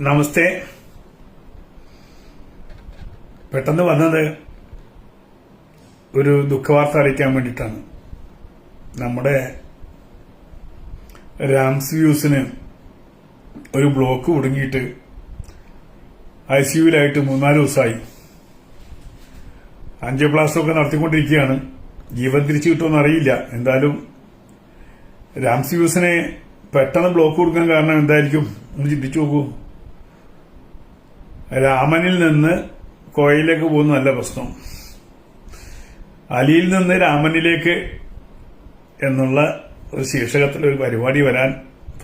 നമസ്തേ. പെട്ടെന്ന് വന്നത് ഒരു ദുഃഖവാർത്ത അറിയിക്കാൻ വേണ്ടിയിട്ടാണ്. നമ്മുടെ രാംസ് വ്യൂസിന് ഒരു ബ്ലോക്ക് കുടുങ്ങിയിട്ട് ഐ സി യുവിലായിട്ട് മൂന്നാൽ ദിവസമായി അഞ്ച് ഒക്കെ നടത്തിക്കൊണ്ടിരിക്കുകയാണ്. ജീവൻ തിരിച്ചു കിട്ടുമെന്ന് അറിയില്ല. എന്തായാലും രാംസ് വ്യൂസിനെ പെട്ടെന്ന് ബ്ലോക്ക് കൊടുക്കാൻ കാരണം എന്തായിരിക്കും? ഒന്ന് ചിന്തിച്ചു നോക്കൂ. രാമനിൽ നിന്ന് കോയിലേക്ക് പോകുന്നതല്ല പ്രശ്നം. അലിയിൽ നിന്ന് രാമനിലേക്ക് എന്നുള്ള ഒരു ശീർഷകത്തിൽ ഒരു പരിപാടി വരാൻ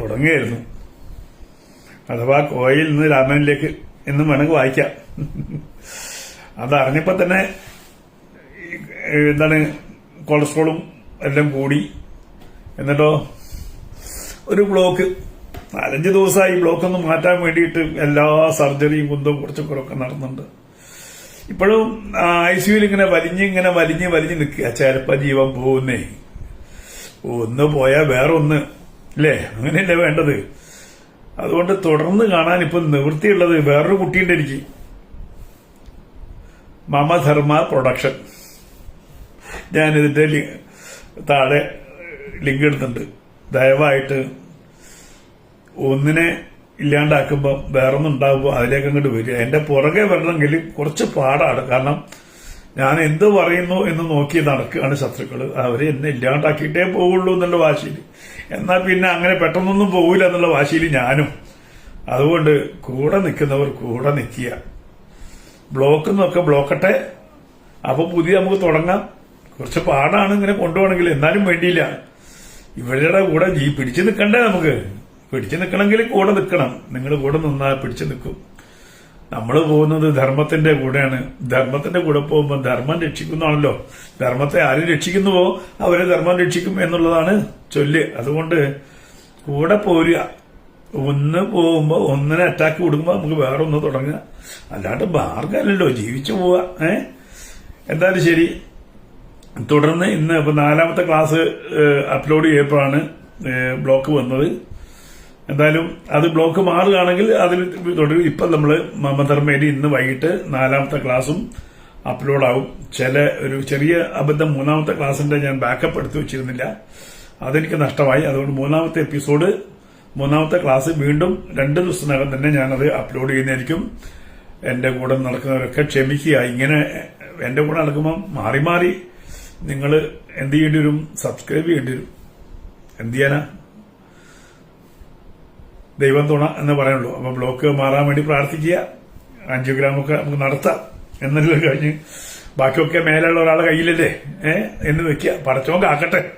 തുടങ്ങുകയായിരുന്നു. അഥവാ കോയിൽ നിന്ന് രാമനിലേക്ക് എന്നും വേണമെങ്കിൽ വായിക്കാം. അതറിഞ്ഞപ്പോ തന്നെ എന്താണ് കൊളസ്ട്രോളും എല്ലാം കൂടി. എന്നിട്ടോ ഒരു ബ്ലോക്ക് നാലഞ്ച് ദിവസമായി ബ്ലോക്ക് ഒന്ന് മാറ്റാൻ വേണ്ടിയിട്ട് എല്ലാ സർജറിയും കുന്തവും കുറച്ചൊക്കെ നടന്നുണ്ട്. ഇപ്പോഴും ഐ സിയുയിൽ ഇങ്ങനെ വലിഞ്ഞ് ഇങ്ങനെ വലിഞ്ഞ് വലിഞ്ഞ് നിൽക്കുക. ചിലപ്പോൾ ജീവൻ പോകുന്നേ ഒന്ന് പോയാൽ വേറെ ഒന്ന് അല്ലേ? അങ്ങനെയല്ലേ വേണ്ടത്. അതുകൊണ്ട് തുടർന്ന് കാണാൻ ഇപ്പൊ നിവൃത്തിയുള്ളത് വേറൊരു കുട്ടിയുണ്ട് എനിക്ക്. മമധർമ്മ പ്രൊഡക്ഷൻ. ഞാനിതിന്റെ ലി- താഴെ ലിങ്ക് എടുത്തിട്ടുണ്ട്. ദയവായിട്ട് ഒന്നിനെ ഇല്ലാണ്ടാക്കുമ്പോൾ വേറൊന്നും ഉണ്ടാകുമ്പോൾ അതിലേക്ക് അങ്ങോട്ട് വരിക. എന്റെ പുറകെ വരണമെങ്കിൽ കുറച്ച് പാടാണ്. കാരണം ഞാൻ എന്ത് പറയുന്നു എന്ന് നോക്കി നടക്കുകയാണ് ശത്രുക്കൾ അവർ എന്നെ ഇല്ലാണ്ടാക്കിയിട്ടേ പോവുള്ളൂ എന്നുള്ള വാശിയിൽ. എന്നാൽ പിന്നെ അങ്ങനെ പെട്ടെന്നൊന്നും പോവില്ല എന്നുള്ള വാശിയിൽ ഞാനും. അതുകൊണ്ട് കൂടെ നിൽക്കുന്നവർ കൂടെ നിൽക്കുക. ബ്ലോക്ക് എന്നൊക്കെ ബ്ലോക്കട്ടെ. അപ്പൊ പുതിയ നമുക്ക് തുടങ്ങാം. കുറച്ച് പാടാണ് ഇങ്ങനെ കൊണ്ടുപോകണമെങ്കിൽ. എന്നാലും വേണ്ടിയില്ല. ഇവരുടെ കൂടെ ജീ പിടിച്ചു നിൽക്കണ്ടേ നമുക്ക്? പിടിച്ചു നിൽക്കണമെങ്കിൽ കൂടെ നിൽക്കണം നിങ്ങൾ കൂടെ നിന്നാൽ പിടിച്ചു നിൽക്കും. നമ്മൾ പോകുന്നത് ധർമ്മത്തിന്റെ കൂടെയാണ്. ധർമ്മത്തിന്റെ കൂടെ പോകുമ്പോൾ ധർമ്മം രക്ഷിക്കുന്നതാണല്ലോ. ധർമ്മത്തെ ആര് രക്ഷിക്കുന്നുവോ അവരെ ധർമ്മം രക്ഷിക്കും എന്നുള്ളതാണ് ചൊല്ല്. അതുകൊണ്ട് കൂടെ പോരുക. ഒന്ന് പോകുമ്പോ ഒന്നിനെ അറ്റാക്ക് കൊടുക്കുമ്പോ നമുക്ക് വേറെ ഒന്ന് തുടങ്ങുക അല്ലാണ്ട് മാർഗമല്ലല്ലോ. ജീവിച്ചു പോവുക. ഏ? എന്തായാലും ശരി. തുടർന്ന് ഇന്ന് ഇപ്പൊ നാലാമത്തെ ക്ലാസ് അപ്ലോഡ് ചെയ്യപ്പോഴാണ് ബ്ലോക്ക് വന്നത്. എന്തായാലും അത് ബ്ലോക്ക് മാറുകയാണെങ്കിൽ അതിൽ തുടരും. ഇപ്പം നമ്മൾ മമധർമ്മേലി ഇന്ന് വൈകിട്ട് നാലാമത്തെ ക്ലാസും അപ്ലോഡ് ആവും. ചില ഒരു ചെറിയ അബദ്ധം മൂന്നാമത്തെ ക്ലാസ്സിന്റെ ഞാൻ ബാക്കപ്പ് എടുത്തു വെച്ചിരുന്നില്ല. അതെനിക്ക് നഷ്ടമായി. അതുകൊണ്ട് മൂന്നാമത്തെ എപ്പിസോഡ് മൂന്നാമത്തെ ക്ലാസ് വീണ്ടും രണ്ട് ദിവസത്തിനകം തന്നെ ഞാനത് അപ്ലോഡ് ചെയ്യുന്നതായിരിക്കും. എന്റെ കൂടെ നടക്കുന്നവരൊക്കെ ക്ഷമിക്കുക. ഇങ്ങനെ എന്റെ കൂടെ നടക്കുമ്പോൾ മാറി മാറി നിങ്ങൾ എന്ത് ചെയ്യേണ്ടി വരും? സബ്സ്ക്രൈബ് ചെയ്യേണ്ടി വരും. എന്ത് ചെയ്യാനാ? ദൈവം തുണ എന്ന് പറയുള്ളൂ. അപ്പൊ ബ്ലോക്ക് മാറാൻ വേണ്ടി പ്രാർത്ഥിക്കുക. ആൻജിയോഗ്രാമൊക്കെ നമുക്ക് നടത്താം എന്നല്ല കഴിഞ്ഞ്. ബാക്കിയൊക്കെ മേലുള്ള ഒരാളെ കയ്യിലല്ലേ? ഏ? എന്ന് വെക്കുക. പടച്ചോൻ കാക്കട്ടെ.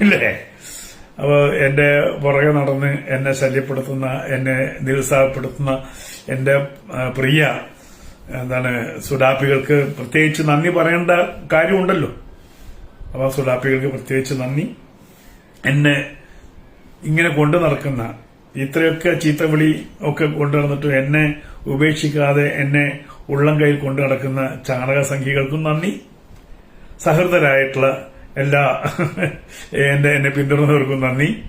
അല്ലേ? അപ്പോൾ എന്റെ പുറകെ നടന്ന് എന്നെ ശല്യപ്പെടുത്തുന്ന എന്നെ നിരുത്സാഹപ്പെടുത്തുന്ന എന്റെ പ്രിയ എന്താണ് സുഡാപ്പികൾക്ക് പ്രത്യേകിച്ച് നന്ദി പറയേണ്ട കാര്യമുണ്ടല്ലോ. അപ്പൊ സുഡാപ്പികൾക്ക് പ്രത്യേകിച്ച് നന്ദി. എന്നെ ഇങ്ങനെ കൊണ്ടു നടക്കുന്ന ഇത്രയൊക്കെ ചീത്തവിളി ഒക്കെ കൊണ്ടു നടന്നിട്ട് എന്നെ ഉപേക്ഷിക്കാതെ എന്നെ ഉള്ളം കയ്യിൽ കൊണ്ടു നടക്കുന്ന ചാണക സംഖ്യകൾക്കും നന്ദി. സഹൃദരായിട്ടുള്ള എല്ലാ എന്റെ എന്നെ പിന്തുടർന്നവർക്കും നന്ദി.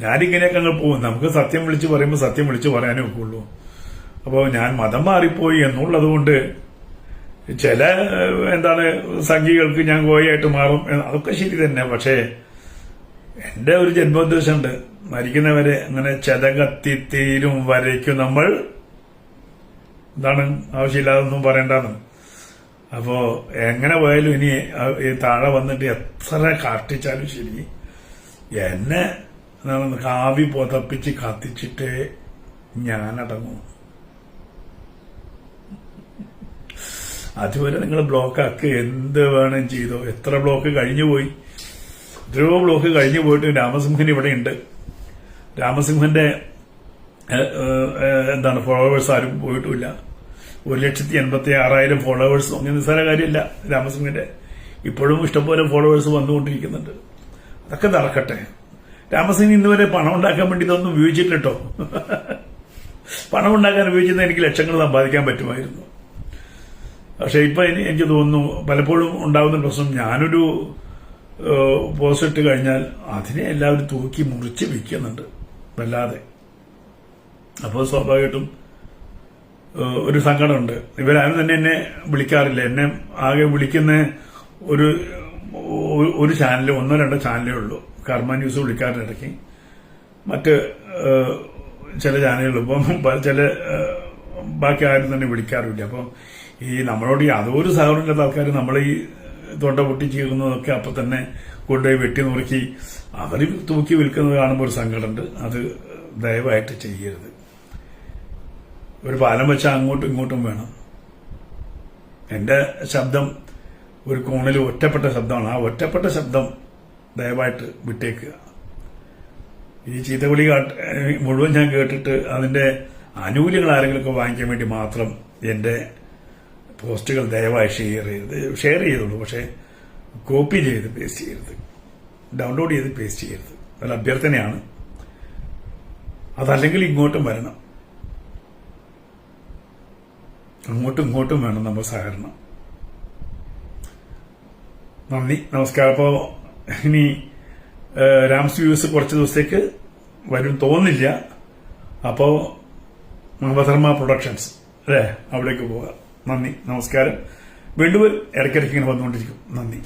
ഞാനിങ്ങനെയൊക്കെ അങ്ങ് പോകും. നമുക്ക് സത്യം വിളിച്ച് പറയുമ്പോൾ സത്യം വിളിച്ച് പറയാനേ ഒക്കുള്ളൂ. അപ്പോൾ ഞാൻ മതം മാറിപ്പോയി എന്നുള്ളത് കൊണ്ട് ചില എന്താണ് സംഖ്യകൾക്ക് ഞാൻ ഗോയായിട്ട് മാറും. അതൊക്കെ ശരി തന്നെ. പക്ഷേ എന്റെ ഒരു ജന്മോദ്ദേശമുണ്ട്. മരിക്കുന്നവരെ അങ്ങനെ ചെതകത്തിത്തീരും വരയ്ക്കും നമ്മൾ. എന്താണ് ആവശ്യമില്ലാതൊന്നും പറയണ്ടെന്ന് അപ്പോ എങ്ങനെ പോയാലും ഇനി താഴെ വന്നിട്ട് എത്ര കാട്ടിച്ചാലും ശരി എന്നെ കാവി പുതപ്പിച്ച് കത്തിച്ചിട്ടേ ഞാനടങ്ങും. അതുവരെ നിങ്ങൾ ബ്ലോക്കാക്ക് എന്ത് വേണം ചെയ്തോ. എത്ര ബ്ലോക്ക് കഴിഞ്ഞു പോയി എത്രയോ ബ്ലോക്ക് കഴിഞ്ഞു പോയിട്ട് രാമസിംഹൻ ഇവിടെ ഉണ്ട്. രാമസിംഹന്റെ എന്താണ് ഫോളോവേഴ്സ് ആരും പോയിട്ടുമില്ല. ഒരു ലക്ഷത്തി എൺപത്തി ആറായിരം ഫോളോവേഴ്സ് അങ്ങനെ നിസ്സാര കാര്യമില്ല രാമസിംഹന്റെ. ഇപ്പോഴും ഇഷ്ടംപോലെ ഫോളോവേഴ്സ് വന്നുകൊണ്ടിരിക്കുന്നുണ്ട്. അതൊക്കെ നടക്കട്ടെ. രാമസിംഹൻ ഇന്നുവരെ പണം ഉണ്ടാക്കാൻ വേണ്ടി ഇതൊന്നും ഉപയോഗിച്ചിട്ടില്ലോ പണം ഉണ്ടാക്കാൻ ഉപയോഗിച്ചിരുന്ന എനിക്ക് ലക്ഷങ്ങൾ സമ്പാദിക്കാൻ പറ്റുമായിരുന്നു. പക്ഷെ ഇപ്പൊ എനിക്ക് തോന്നുന്നു പലപ്പോഴും ഉണ്ടാകുന്ന പ്രശ്നം ഞാനൊരു പോസ്റ്റ് ഇട്ട് കഴിഞ്ഞാൽ അതിനെ എല്ലാവരും തൂക്കി മുറിച്ച് വിൽക്കുന്നുണ്ട് വല്ലാതെ. അപ്പോൾ സ്വാഭാവികമായിട്ടും ഒരു സങ്കടമുണ്ട്. ഇവരാരും തന്നെ എന്നെ വിളിക്കാറില്ല. എന്നെ ആകെ വിളിക്കുന്ന ഒരു ഒരു- ചാനൽ ഒന്നോ രണ്ടോ ചാനലേ ഉള്ളൂ. കർമ്മ ന്യൂസ് വിളിക്കാറുണ്ട് ഇടയ്ക്ക്. മറ്റ് ചില ചാനലുകൾ ഇപ്പം ചില ബാക്കി ആരും തന്നെ വിളിക്കാറില്ല. അപ്പം ഈ നമ്മളോട് യാതൊരു സഹകരണമില്ലാത്ത ആൾക്കാർ നമ്മൾ ഈ തൊണ്ട പൊട്ടി ചീറുന്നതൊക്കെ അപ്പം തന്നെ കൊണ്ടുപോയി വെട്ടി നുറുക്കി അവർ തൂക്കി വിൽക്കുന്നത് കാണുമ്പോൾ ഒരു സങ്കടമുണ്ട്. അത് ദയവായിട്ട് ചെയ്യരുത്. ഒരു പാലം വെച്ചാൽ അങ്ങോട്ടും ഇങ്ങോട്ടും വേണം. എന്റെ ശബ്ദം ഒരു കോണിൽ ഒറ്റപ്പെട്ട ശബ്ദമാണ്. ആ ഒറ്റപ്പെട്ട ശബ്ദം ദയവായിട്ട് വിട്ടേക്കുക. ഈ ചീത്തവിളി കാട്ട് മുഴുവൻ ഞാൻ കേട്ടിട്ട് അതിന്റെ ആനുകൂല്യങ്ങൾ ആരെങ്കിലുമൊക്കെ വാങ്ങിക്കാൻ വേണ്ടി മാത്രം എന്റെ പോസ്റ്റുകൾ ദയവായി ഷെയർ ചെയ്ത് ഷെയർ ചെയ്തോളൂ പക്ഷേ കോപ്പി ചെയ്ത് പേസ്റ്റ് ചെയ്യരുത്. ഡൗൺലോഡ് ചെയ്ത് പേസ്റ്റ് ചെയ്യരുത്. ഒരു അഭ്യർത്ഥനയാണ്. അതല്ലെങ്കിൽ ഇങ്ങോട്ടും വരണം. അങ്ങോട്ടും ഇങ്ങോട്ടും വേണം നമ്മൾ സഹകരണം. നന്ദി. നമസ്കാരം. അപ്പോ ഇനി രാംസ് വ്യൂസ് കുറച്ച് ദിവസത്തേക്ക് വരും തോന്നില്ല അപ്പോ നവധർമ്മ പ്രൊഡക്ഷൻസ് അല്ലേ? അവിടേക്ക് പോകാം. നന്ദി. നമസ്കാരം. വീണ്ടും ഇടയ്ക്കിടയ്ക്ക് ഇങ്ങനെ വന്നുകൊണ്ടിരിക്കും. നന്ദി.